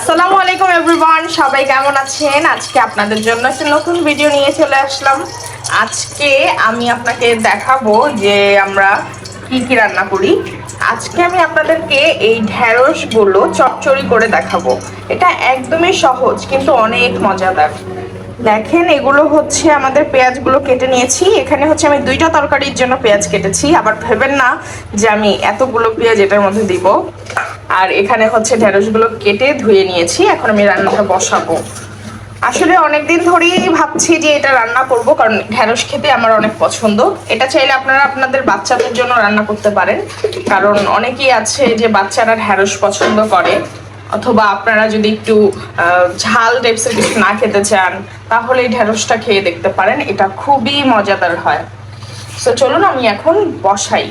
আসসালামু আলাইকুম এভরিওয়ান, সবাই কেমন আছেন? আজকে আপনাদের জন্য একটা নতুন ভিডিও নিয়ে চলে আসলাম। আজকে আমি আপনাকে দেখাবো যে আমরা কি কি রান্না করি। আজকে আমি আপনাদেরকে এই ঢ্যাঁড়সগুলো চচ্চড়ি করে দেখাবো। এটা একদমই সহজ, কিন্তু অনেক মজাদার। দেখেন, এগুলো হচ্ছে আমাদের পেঁয়াজগুলো কেটে নিয়েছি। এখানে হচ্ছে আমি দুইটা তরকারির জন্য পেঁয়াজ কেটেছি। আবার ভেবেন না যে আমি এতগুলো পেঁয়াজ এটার মধ্যে দিব। আর এখানে হচ্ছে ঢেঁড়সগুলো কেটে ধুয়ে নিয়েছি, এখন আমি রান্নাটা বসাবো। আসলে অনেকদিন ধরেই ভাবছি যে এটা রান্না করব, কারণ ঢেঁড়স খেতে আমার অনেক পছন্দ। এটা চাইলে আপনারা আপনাদের বাচ্চাদের জন্য রান্না করতে পারেন, কারণ অনেকেই আছে যে বাচ্চারা ঢেঁড়স পছন্দ করে। অথবা আপনারা যদি একটু ঝাল টাইপসের কিছু না খেতে চান, তাহলে এই খেয়ে দেখতে পারেন, এটা খুবই মজাদার হয়। তো চলুন আমি এখন বসাই।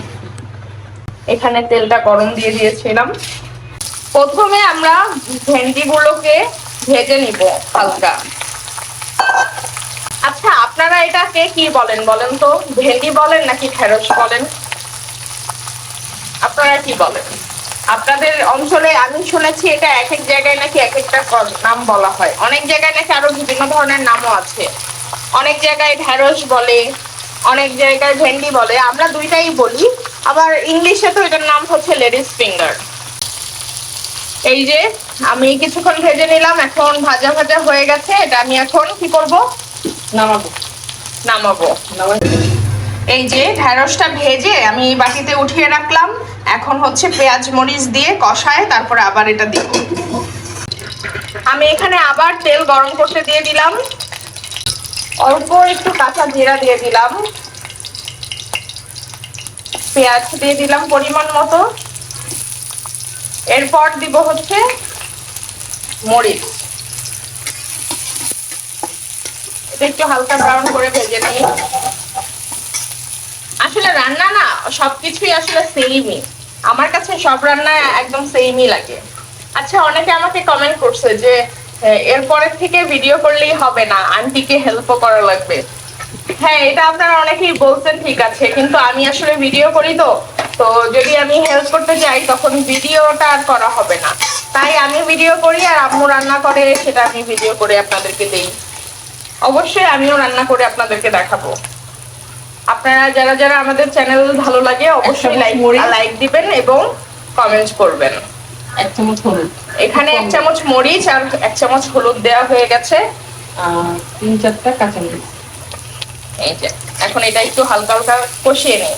এখানে তেলটা গরম দিয়ে দিয়েছিলাম। প্রথমে আমরা ভেন্ডিগুলোকে ভেজে নিব হালকা। আচ্ছা আপনারা এটাকে কি বলেন বলেন তো? ভেন্ডি বলেন নাকি ঢেঁড়স বলেন? আপনারা কি বলেন? আপনাদের অঞ্চলে আমি শুনেছি এটা এক এক জায়গায় নাকি এক একটা নাম বলা হয়। অনেক জায়গায় নাকি আরও বিভিন্ন ধরনের নামও আছে। অনেক জায়গায় ঢেঁড়স বলে, অনেক জায়গায় ভেন্ডি বলে। আমরা দুইটাই বলি। আবার ইংলিশে তো এটার নাম হচ্ছে লেডিস ফিঙ্গার। এই যে, আমি কিছুক্ষণ ভেজে নিলাম, এখন ভাজা ভাজা হয়ে গেছে, এটা আমি এখন কি করব? নামাবো। নামাবো। এই যে ঢেঁড়সটা ভেজে আমি বাটিতে উঠিয়ে রাখলাম। এখন হচ্ছে পেঁয়াজ মরিচ দিয়ে কষায়, তারপরে আবার এটা দিব। আমি এখানে আবার তেল গরম করতে দিয়ে দিলাম। অল্প একটু কাঁচা জিরা দিয়ে দিলাম। পেঁয়াজ দিয়ে দিলাম পরিমাণ মতো। এরপর দিব হচ্ছে মরিচ। একটু হালকা ব্রাউন করে ভেজে নিই। আসলে রান্না না, সবকিছুই আসলে সেমই আমার কাছে সব রান্না একদম সেমই লাগে। আচ্ছা অনেকে আমাকে কমেন্ট করছে যে এরপরের থেকে ভিডিও করলেই হবে না আন্টিকে হেল্পও করা লাগবে। হ্যাঁ এটা আপনারা অনেকেই বলছেন, ঠিক আছে। কিন্তু আমি আসলে ভিডিও করি তো। তো যদি আমি হেল্প করতে যাই তখন ভিডিওটা আর করা হবে না। তাই আমি ভিডিও করি আর আম্মু রান্না করে সেটা আমি ভিডিও করে আপনাদেরকে দেই। অবশ্যই আমিও রান্না করে আপনাদেরকে দেখাবো। আপনারা যারা যারা আমাদের চ্যানেল ভালো লাগে অবশ্যই লাইক। লাইক দিবেন এবং কমেন্ট করবেন। এক চামচ হলুদ। এখানে এক চামচ মরিচ আর এক চামচ হলুদ দেওয়া হয়ে গেছে। তিন চারটা কাঁচামরিচ। এই যে এখন এটা একটু হালকা হালকা কষিয়ে নিই।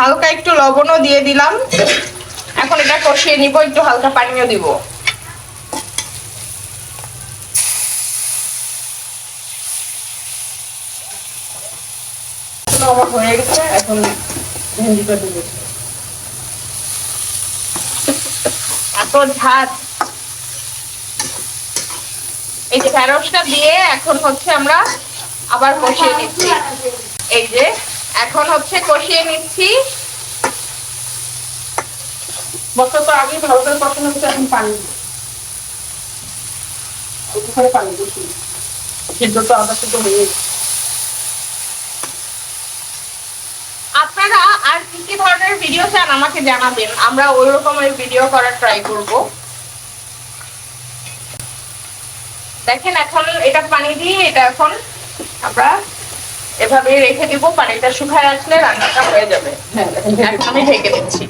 হালকা একটু লবণও দিয়ে দিলাম। এখন এটা কষিয়ে নিব একটু হালকা পানিও দিব। আমার হয়ে গেছে এখন ভেন্ডিটা দেবো এত ঝাঁজ এই যে ঢেঁড়সটা দিয়ে এখন হচ্ছে আমরা আবার কষিয়ে নিচ্ছি। এই যে এখন হচ্ছে কষিয়ে নিচ্ছি। মশলা তো আগে ভালো করে কষানো হচ্ছে এখন পানি দিই করে পানি বেশি সিদ্ধ তো আদা সিদ্ধ হয়ে আপনারা আর কি কি ধরনের ভিডিও চান আমাকে জানাবেন। আমরা ওই রকমের ভিডিও করার ট্রাই করব। দেখেন এখন এটা পানি দিয়ে এটা এখন আমরা এভাবে রেখে দিব পানিটা শুকায় আসলে রান্নাটা হয়ে যাবে। হ্যাঁ এখন আমি ঢেকে দিচ্ছি।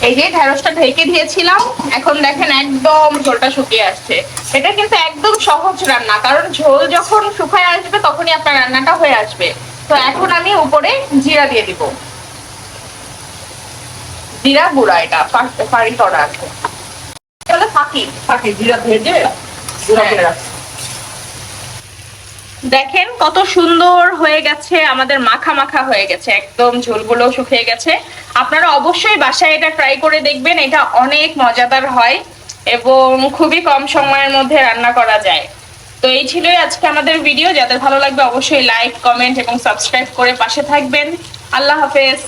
এই যে ঢেঁড়সটা ঢেকে দিয়েছিলাম এখন দেখেন একদম ঝোলটা শুকিয়ে আসছে। এটা কিন্তু একদম সহজ রান্না কারণ ঝোল যখন শুকায় আসবে তখনই আপনার রান্নাটা হয়ে আসবে। তো এখন আমি উপরে জিরা দিয়ে দিব। জিরা গুঁড়া এটা পা- পানি করা আছে। তাহলে ফাঁকি ফাঁকি জিরা ভেজে গুঁড়া করে রাখছি। দেখেন কত সুন্দর হয়ে গেছে, আমাদের মাখা মাখা হয়ে গেছে, একদম ঝোলগুলো শুকিয়ে গেছে। আপনারা অবশ্যই বাসায় এটা ট্রাই করে দেখবেন, এটা অনেক মজাদার হয় এবং খুবই কম সময়ের মধ্যে রান্না করা যায়। তো এই ছিলই আজকে আমাদের ভিডিও যাদের ভালো লাগবে অবশ্যই লাইক কমেন্ট এবং সাবস্ক্রাইব করে পাশে থাকবেন। আল্লাহ হাফেজ।